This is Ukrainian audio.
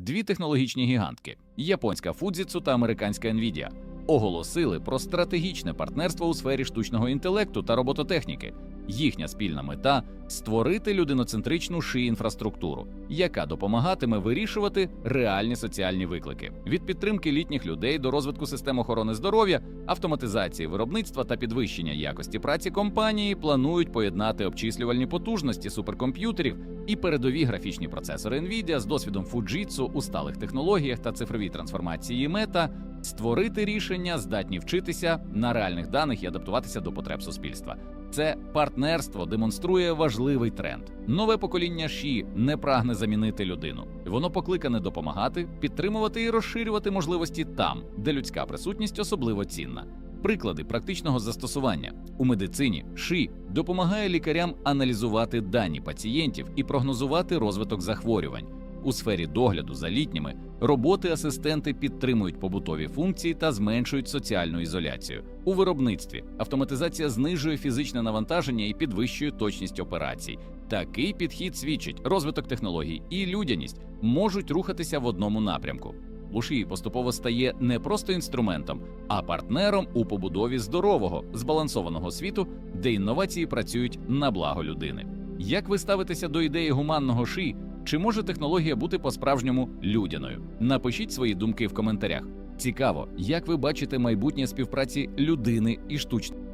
дві технологічні гігантки японська Fujitsu та американська Nvidia, оголосили про стратегічне партнерство у сфері штучного інтелекту та робототехніки. Їхня спільна мета створити людиноцентричну ши інфраструктуру, яка допомагатиме вирішувати реальні соціальні виклики від підтримки літніх людей до розвитку систем охорони здоров'я, автоматизації виробництва та підвищення якості праці компанії планують поєднати обчислювальні потужності суперкомп'ютерів і передові графічні процесори Nvidia з досвідом Fujitsu у сталих технологіях та цифровій трансформації Meta, створити рішення, здатні вчитися на реальних даних і адаптуватися до потреб суспільства. Це партнерство демонструє важливий тренд. Нове покоління ШІ не прагне замінити людину. Воно покликане допомагати, підтримувати і розширювати можливості там, де людська присутність особливо цінна. Приклади практичного застосування у медицині ШИ допомагає лікарям аналізувати дані пацієнтів і прогнозувати розвиток захворювань. У сфері догляду за літніми роботи-асистенти підтримують побутові функції та зменшують соціальну ізоляцію. У виробництві автоматизація знижує фізичне навантаження і підвищує точність операцій. Такий підхід свідчить, розвиток технологій і людяність можуть рухатися в одному напрямку. Лушій поступово стає не просто інструментом, а партнером у побудові здорового, збалансованого світу, де інновації працюють на благо людини. Як ви ставитеся до ідеї гуманного ши? Чи може технологія бути по-справжньому людяною? Напишіть свої думки в коментарях. Цікаво, як ви бачите майбутнє співпраці людини і штучної.